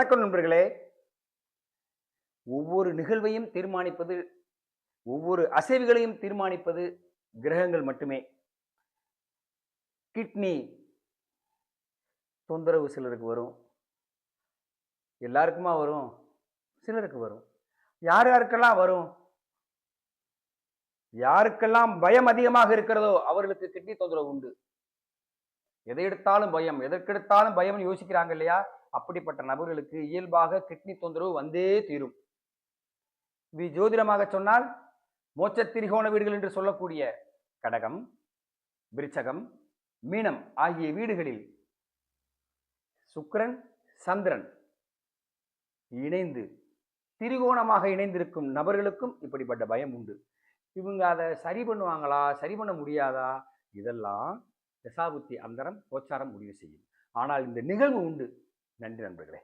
வணக்கம் நண்பர்களே. ஒவ்வொரு நிகழ்வையும் தீர்மானிப்பது ஒவ்வொரு அசைவுகளையும் தீர்மானிப்பது கிரகங்கள் மட்டுமே. கிட்னி தொந்தரவு சிலருக்கு வரும். எல்லாருக்குமா வரும்? சிலருக்கு வரும். யார் யாருக்கெல்லாம் வரும்? யாருக்கெல்லாம் பயம் அதிகமாக இருக்கிறதோ அவர்களுக்கு கிட்னி தொந்தரவு உண்டு. எதை எடுத்தாலும் பயம் எதற்கெடுத்தாலும் பயம்னு யோசிக்கிறாங்க இல்லையா? அப்படிப்பட்ட நபர்களுக்கு இயல்பாக கிட்னி தொந்தரவு வந்தே தீரும். இது ஜோதிடமாக சொன்னால் மோட்ச திரிகோண வீடுகள் என்று சொல்லக்கூடிய கடகம் விருச்சகம் மீனம் ஆகிய வீடுகளில் சுக்கரன் சந்திரன் இணைந்து திரிகோணமாக இணைந்திருக்கும் நபர்களுக்கும் இப்படிப்பட்ட பயம் உண்டு. இவங்க அதை சரி பண்ணுவாங்களா சரி பண்ண முடியாதா? இதெல்லாம் தசாபுத்தி அந்தரம் கோச்சாரம் முடிவு செய்யும். ஆனால் இந்த நிகழ்வு உண்டு. நன்றி நண்பர்களே.